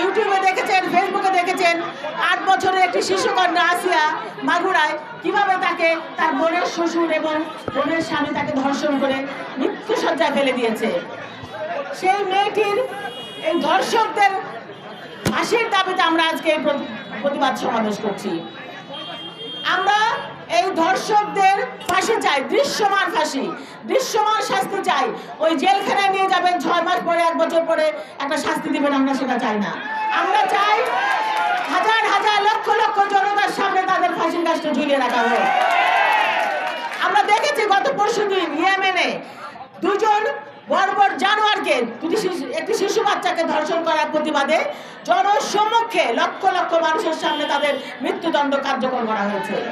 ইউটিউবে দেখেছেন, ফেসবুকে দেখেছেন, আট বছরের একটি শিশুকন্যা আসিয়া মাগুরায় কীভাবে তাকে তার বোনের শ্বশুর এবং বোনের স্বামী তাকে ধর্ষণ করে মৃত্যুসজ্জায় ফেলে দিয়েছে। সেই মেয়েটির এই ধর্ষকদের ফাঁসির দাবিতে আমরা আজকে এই প্রতিবাদ সমাবেশ করছি। আমরা এই ধর্ষকদের ফাঁসি চাই, দৃশ্যমান ফাঁসি, দৃশ্যমান শাস্তি চাই। ওই জেলখানায় নিয়ে যাবেন ছয় মাস পরে, এক বছর পরে একটা শাস্তি দিবেন, আমরা সেটা চাই না। আমরা চাই হাজার হাজার লক্ষ লক্ষ জনতার সামনে তাদের ফাঁসির গাছটা ঝুলিয়ে রাখা হোক। আমরা দেখেছি গত পরশু দিন ইয়েমেনে দুজন শিশু- বাচ্চাকে ধর্ষণ করার প্রতিবাদে জনসম্মুখে লক্ষ লক্ষ মানুষের সামনে তাদের মৃত্যুদণ্ড কার্যকর করা হয়েছে।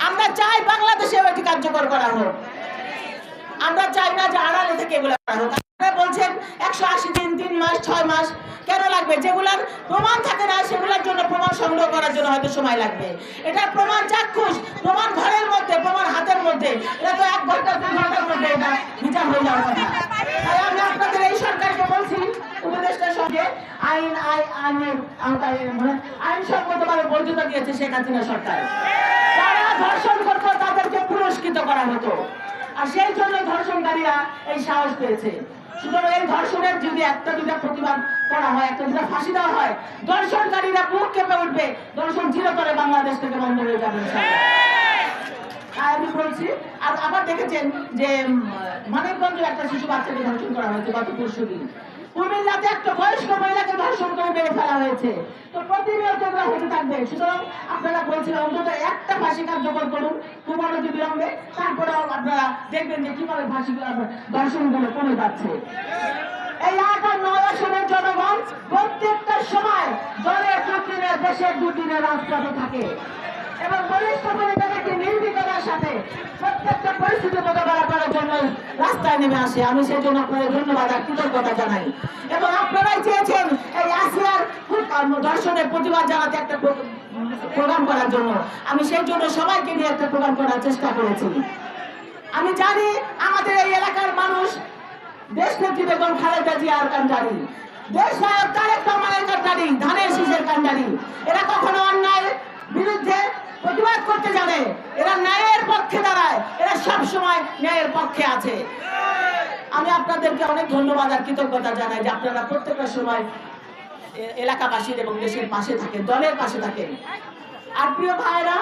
আমরা চাই বাংলাদেশেও এটি কার্যকর করা হোক। আমরা চাই না যে আড়ালে থেকে এগুলো করা হোক। আপনারা বলছেন একশো আশি দিন, তিন মাস, ছয় মাস, কেন লাগবে? যেগুলার প্রমাণ থাকে না, সেগুলোর জন্য প্রমাণ সংগ্রহ করার জন্য হয়তো সময় লাগবে। এটা প্রমাণ চাক্ষুষ, প্রমাণ ঘরের মধ্যে, প্রমাণ হাতের মধ্যে। এটা তো এক ঘণ্টা ঘণ্টার মধ্যে এটা বিচার হয়ে যাওয়ার কথা তাই আমি আপনাদের এই সরকারকে বলছি উপদেষ্টার সঙ্গে আইন আই আইনের আওতায় মানে এই ধর্ষণের যদি একটা দুটা প্রতিবাদ করা হয়, একটা দুটা ফাঁসি দেওয়া হয়। ধর্ষণকারীরা বুক কেঁপে উঠবে। ধর্ষণ চিরতরে বাংলাদেশ থেকে বন্ধ হয়ে যাবে আমি বলছি, আর আবার দেখেছেন যে মানিকগঞ্জে একটা শিশু বাচ্চাকে ধর্ষণ করা হয়েছে গত পরশু দিন কুমিল্লাতে একটা বয়স্ক মহিলাকে ধর্ষণ করে মেরে ফেলা হয়েছে। তো প্রতিনিয়ত এগুলো হতে থাকবে। সুতরাং আপনারা বলছিলেন, অন্তত একটা ফাঁসি কার্যকর করুন অনতি বিলম্বে। তারপরেও আপনারা দেখবেন যে কীভাবে ফাঁসি ধর্ষণগুলো কমে যাচ্ছে। এই আট আর নয় জনগণ প্রত্যেকটা সময় দলের দুদিনের দেশের দুদিনের রাজপথে থাকে। এবং বলিষ্ঠ পরিবারকে নির্বিঘ্নতার সাথে প্রত্যেকটা পরিস্থিতি মোকাবেলা জন্য রাস্তায় নেমে আসে। আমি সেই জন্য আপনাদের ধন্যবাদ আর কৃতজ্ঞতা জানাই। এবং আপনারাই চেয়েছেন এই আসিয়ার ধর্ষণের প্রতিবাদ জানাতে একটা প্রোগ্রাম করার জন্য। আমি সেই জন্য সবাইকে নিয়ে একটা প্রোগ্রাম করার চেষ্টা করেছি। আমি জানি আমাদের এই এলাকার মানুষ দেশ নেত্রী বেগম খালেদা জিয়ার কান্ডারি দেশ নায়ক তারেক রহমানের কান্ডারি ধানের শীষের কান্ডারি এরা কখনো অন্যায়ের বিরুদ্ধে প্রতিবাদ করতে জানে এরা ন্যায়ের পক্ষে দাঁড়ায় এরা সব সময় ন্যায়ের পক্ষে আছে। আমি আপনাদেরকে অনেক ধন্যবাদ আর কৃতজ্ঞতা জানাই যে আপনারা প্রত্যেকটা সময় এলাকাবাসীর এবং দেশের পাশে থাকেন, দলের পাশে থাকেন। আর প্রিয় ভাইরা,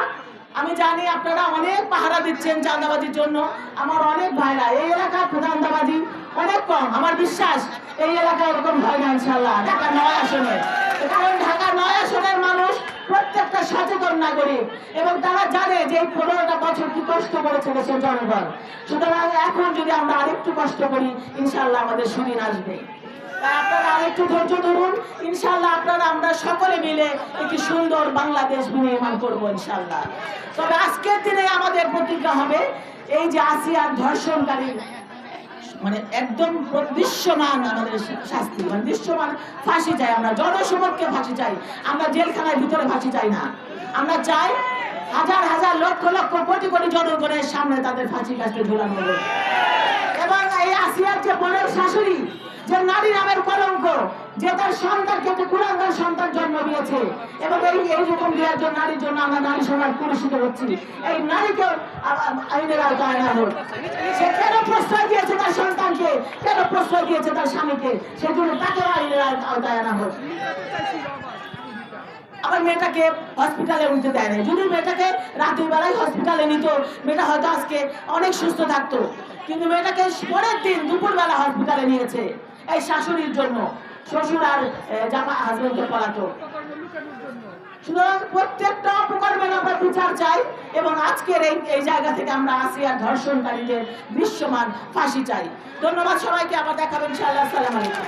আমি জানি আপনারা অনেক পাহারা দিচ্ছেন চাঁদাবাজির জন্য। আমার অনেক ভাইরা, এই এলাকার প্রধানদাবাজি অনেক কম। আমার বিশ্বাস, এই এলাকায় এরকম হয় না ইনশাল্লাহ ঢাকা নয় আসনে। কারণ ঢাকা নয় আসনের মানুষ প্রত্যেকটা সচেতন নাগরিক। এবং তারা জানে যে এই পনেরোটা বছর কি কষ্ট করেছে দেশের জনগণ। সুতরাং এখন যদি আমরা আরেকটু কষ্ট করি ইনশাল্লাহ আমাদের সুদিন আসবে। আপনারা আরেকটু ধৈর্য ধরুন। ইনশাল্লাহ আপনারা আমরা সকলে মিলে একটি সুন্দর বাংলাদেশ বিনির্মাণ করব ইনশাল্লাহ তবে আজকের দিনে আমাদের প্রতিজ্ঞা হবে, এই যে আসিয়ার ধর্ষণকারী মানে একদম দৃশ্যমান আমাদের শাস্তি। মানে দৃশ্যমান ফাঁসি চাই, আমরা জনসমক্ষে ফাঁসি চাই, আমরা জেলখানার ভিতরে ফাঁসি চাই না। আমরা চাই হাজার হাজার লক্ষ লক্ষ কোটি কোটি জনগণের সামনে তাদের ফাঁসি কাছে ঝুলানো হবে এবং এই আসিয়ার যে বোনের শাশুড়ি, যে নারী নামের কলঙ্ক, যে তার সন্তানকে একটা কুলাঙ্গার সন্তান দিয়েছে এবং এই এইরকম নারীর জন্য আমরা নারী সমাজ হচ্ছি। এই নারীকে আইনের আওতায় হোক। সে কেন প্রশ্রয় দিয়েছে তার সন্তানকে? কেন প্রশ্রয় দিয়েছে তার স্বামীকে? সেজন্য তাকেও আইনের আওতায় আনা হোক। মেয়েটাকে হসপিটালে উঠতে দেয় না যদি মেয়েটাকে রাতের বেলায় হসপিটালে নিত, মেয়েটা হয়তো আজকে অনেক সুস্থ থাকতো। কিন্তু মেয়েটাকে পরের দিন দুপুরবেলা হসপিটালে নিয়েছে, এই শাশুড়ির জন্য। শ্বশুর আর জামা হাজবেন্ডকে পড়াতো। প্রত্যেকটা অপকর্মের আমরা বিচার চাই এবং আজকের এই এই জায়গা থেকে আমরা আসিয়ার ধর্ষণকারীদের দৃশ্যমান ফাঁসি চাই। ধন্যবাদ সবাইকে, আবার দেখাবেন ইনশাআল্লাহ। সালাম আলাইকুম।